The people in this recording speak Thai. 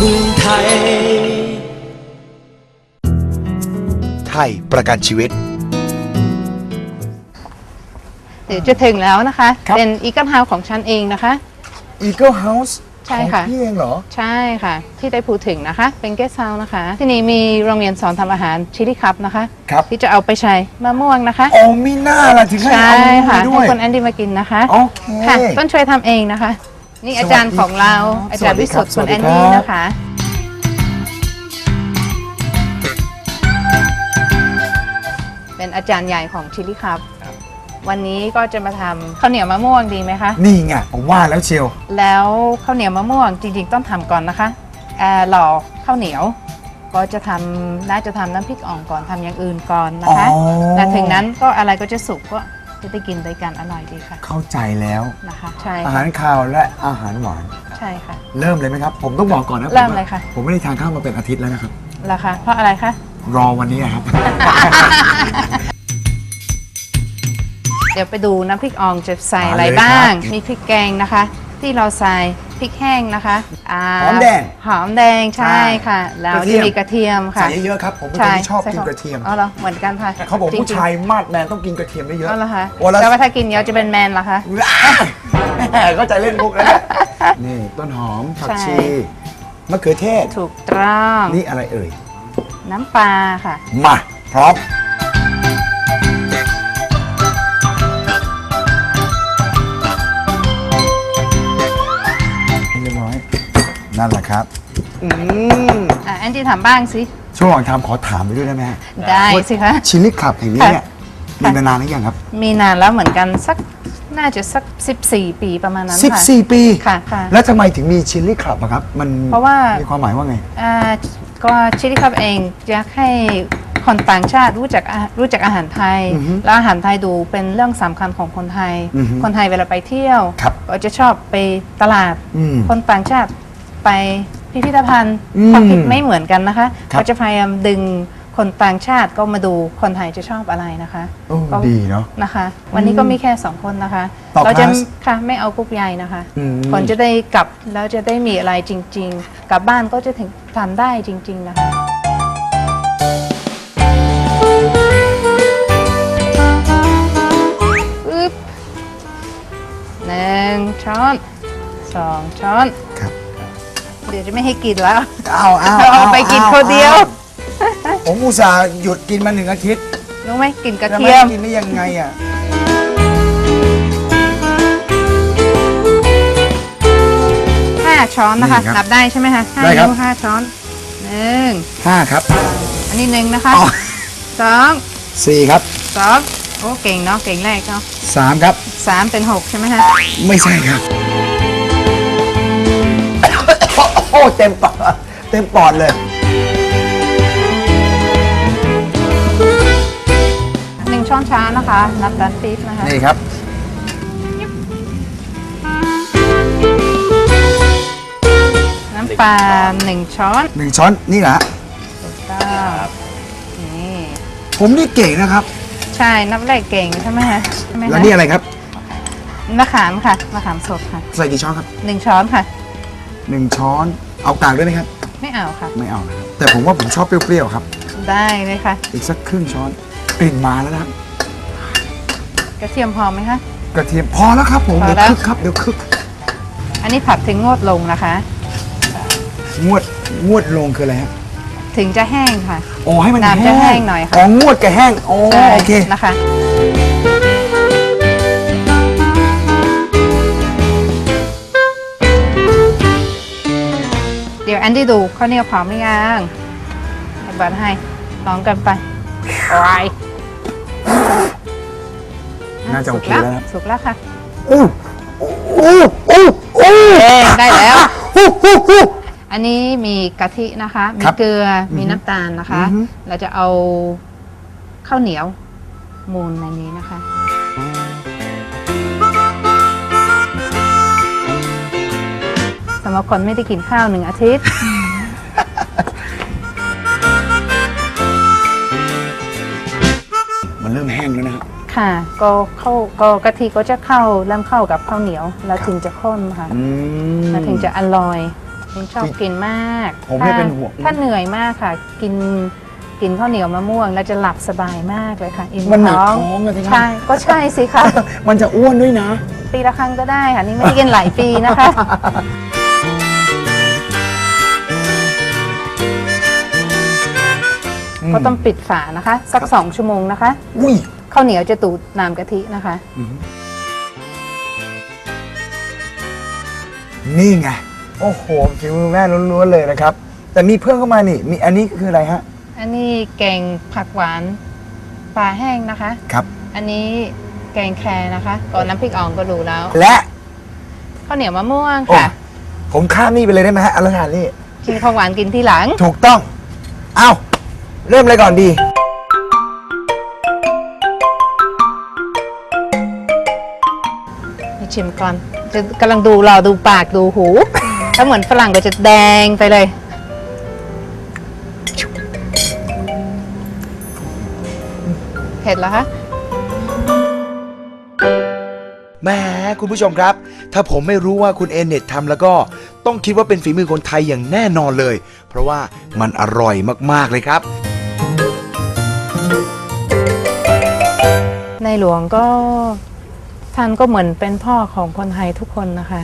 เมืองไทย ไทยประกันชีวิต เดี๋ยวจะถึงแล้วนะคะ ครับ เป็นอีก e เฮาของฉันเองนะคะ Eagle House ใช่ค่ะ ของพี่เองเหรอ ใช่ค่ะ ที่ได้พูดถึงนะคะ เป็นเกสเฮานะคะ ที่นี่มีโรงเรียนสอนทำอาหารชิลิคับนะคะ ครับ ที่จะเอาไปใช้มะม่วงนะคะ โอ้มีหน้าล่ะถึงให้ใช่เอาค่ะมาด้ให้วยคนแอนดี้มากินนะคะ โอเค ค่ะ ต้นช่วยทำเองนะคะ นี่อาจารย์ของเราสอาวัจารสย์ดีวิครับสุทธิ์คุณสวัสดีแอนดี้ครับนะคะเป็นอาจารย์ใหญ่ของชิลิคับวันนี้ก็จะมาทำข้าวเหนียวมะม่วงดีไหมคะนี่ไงผมว่าแล้วเชียว แล้วข้าวเหนียวมะม่วงจริงๆต้องทำก่อนนะคะแอร์หล่อข้าวเหนียว ก็จะทำน่าจะทำน้ำพริกอ่องก่อนทำอย่างอื่นก่อนนะคะอ๋อแต่ถึงนั้นก็อะไรก็จะสุกก็ จะได้กินด้วยกันอร่อยดีค่ะเข้าใจแล้ว นะคะใช่อาค่ะหารคาวและอาหารหวาน ใช่ค่ะ เริ่มเลยไหมครับ ผมต้องบอกก่อนนะเริ่มเลยค่ะ ผมไม่ได้ทานข้าวมาเป็นอาทิตย์แล้วนะครับ ราคาเพราะอะไรคะรอวันนี้ครับ เดี๋ยวไปดูน้ำพริกอ่องจะใส่มาเลยอะไรบ้างครับมีพริกแกงนะคะ ที่เราใส่ พริกแห้งนะคะาหอมแดงหอมแดงใช่ค่ะ แล้วกระเทีจะยมมีกระเทียมค่ะใส่เยอะๆครับผมเป็นคนที่ชอบใกินกระเทียมอ๋อเหรอเหมือนกันค่ะเขาบอกจริงๆผู้ชายมาดแมนต้องกินกระเทียมเยอะอ๋อเหรอคะโอ้แล้วแล้วว่าถ้ากินเยอะจะเป็นแมนเหรอคะแหมก็ใจเล่นมุกแล้วเนี่ยนี่ต้นหอมผักใช่ชีมะเขือเทศถูกต้องนี่อะไรเอ่ยน้ำปลาค่ะ มาพร้อม นั่นแหละครับ อืมอะแอนดี้ถามบ้างสิ ช่วงหลังทำขอถามไปด้วยได้ไหมฮะได้สิคะ ชิลลี่คลับแห่งนี้เนี่ยมีค่ะ มานานหรือยังครับ มีนานแล้วเหมือนกันสักน่าจะสัก 14 ปีประมาณนั้นค่ะ 14 ปีค่ะค่ะแล้วทำไมถึงมีชิลลี่คลับอะครับ มันเพราะว่า ความหมายว่าไง อ่าก็ชิลิคับเองอยากให้คนต่างชาติรู้จักอารู้จักอาหารไทย อือฮึแล้วอาหารไทยดูเป็นเรื่องสำคัญของคนไทย อือฮึคนไทยเวลาไปเที่ยวครับก็จะชอบไปตลาด อืม คนต่างชาติ ไปพิพิธภัณฑ์อืมความคิดไม่เหมือนกันนะคะครับก็จะพยายามดึงคนต่างชาติก็มาดูคนไทยจะชอบอะไรนะคะโอ้ก็ดีเนาะ นะคะ วันนี้ก็มีแค่สองคนนะคะ ต่อเราจะคลาสค่ะไม่เอากรุ๊ปใหญ่นะคะอืม คนจะได้กลับแล้วจะได้มีอะไรจริง ๆ กลับบ้านก็จะถึงทำได้จริง ๆนะคะอึ๊บหนึ่งช้อนสองช้อน ครับเดี๋ยวจะไม่ให้กินแล้ว เอาเอาเอาไปกินคนเดียวผมอุตส่าห์หยุดกินมาหนึ่งอาทิตย์รู้ไหมกลินกระจะเทีไม่ยมกินได้ยังไงอะห้าช้อนนะคะนี่ครับนับได้ใช่ไหมคะห้าได้ครับนิ้วห้าช้อนหนึ่งห้าครับอันนี้หนึ่งนะคะอ๋อสองสี่ครับสองโอ้เก่งเนาะเก่งแรกเนาะสามครับสามเป็นหกใช่ไหมคะไม่ใช่ครับ เต็มปอดเต็มปอดเลย หนึ่งช้อนชานะคะนับดันปี๊บนะคะ นี่ครับ น้ำปลาหนึ่งช้อนหนึ่งช้อนนี่นะฮะถูกต้องนี่ ผมนี่เก่งนะครับ ใช่นับแรกเก่งใช่ไหมคะใช่ไหมคะแล้วนี่อะไรครับมะขามค่ะมะขามสดค่ะ ใส่กี่ช้อนครับหนึ่งช้อนค่ะหนึ่งช้อน เอากากด้วยไหมครับ ไม่เอาค่ะ ไม่เอานะครับ แต่ผมว่าผมชอบเปรี้ยวๆครับ ได้เลยค่ะ อีกสักครึ่งช้อนกลิ่นมาแล้วนะครับ กระเทียมพอไหมคะ กระเทียมพอแล้วครับผมพอเดี๋ยวแล้ว คึกครับ เดี๋ยวคึก อันนี้ผัดถึงงดลงนะคะ งวด งวดลงคืออะไรฮะถึงจะแห้งค่ะโอ้ให้มันน้ำจะแห้งหน่อยค่ะ อ๋องวดกับแห้งโอ้ใช่โอเค นะคะ เดี๋ยวแอนดี้ดูข้าวเหนียวพร้อมหรือยังให้บัตรให้ลองกันไปโอ้ยน่าจะโอเคแล้วนะสุกแล้วค่ะอู้อู้อู้อู้เองได้แล้วอู้อู้อู้อันนี้มีกะทินะคะ มีครับเกลือออฮึมีน้ำตาลนะคะอือฮึเราจะเอาข้าวเหนียวมูนในนี้นะคะ สำหรับคนไม่ได้กินข้าวหนึ่งอาทิตย์ มันเริ่มแห้งแล้วนะครับ ค่ะ ก็เข้าก็กะทิก็จะเข้าเริ่มเข้ากับข้าวเหนียว แล้วถึงจะข้นค่ะอืม แล้วถึงจะอร่อยฉันชอบกินมากผมเนี่ยถ้าเป็นห่วง ถ้าเหนื่อยมากค่ะ กินกินข้าวเหนียวมะม่วง แล้วจะหลับสบายมากเลยค่ะอิ่มมันหนักท้องท้องอะสิครับใช่ก็ใช่สิคะ มันจะอ้วนด้วยนะ ปีละครั้งก็ได้ค่ะ นี่ไม่ได้กินหลายปีนะคะ ก็ต้องปิดฝานะคะ สักสองชั่วโมงนะคะอุ้ยข้าวเหนียวจะตูดน้ำกะทินะคะ นี่ไง โอ้โหฝีมือแม่ล้วนๆเลยนะครับ แต่มีเพิ่มเข้ามานี่ มีอันนี้คืออะไรฮะ อันนี้แกงผักหวานปลาแห้งนะคะ ครับ อันนี้แกงแครนะคะก่อนน้ำพริกอ่องก็รู้แล้ว และข้าวเหนียวมะม่วงโอ้ค่ะ ผมข้ามนี่ไปเลยได้ไหมฮะเอาละทานนี่กินของหวานกินที่หลัง ถูกต้อง เอา เริ่มเลยก่อนดีมาชิมก่อน จะกำลังดูเราดูปากดูหู ถ้าเหมือนฝรั่งก็จะแดงไปเลย เผ็ดเหรอคะ แหมคุณผู้ชมครับ ถ้าผมไม่รู้ว่าคุณเอเน็ตทำแล้วก็ต้องคิดว่าเป็นฝีมือคนไทยอย่างแน่นอนเลย เพราะว่ามันอร่อยมากๆเลยครับ หลวงก็ท่านก็เหมือนเป็นพ่อของคนไทยทุกคนนะคะ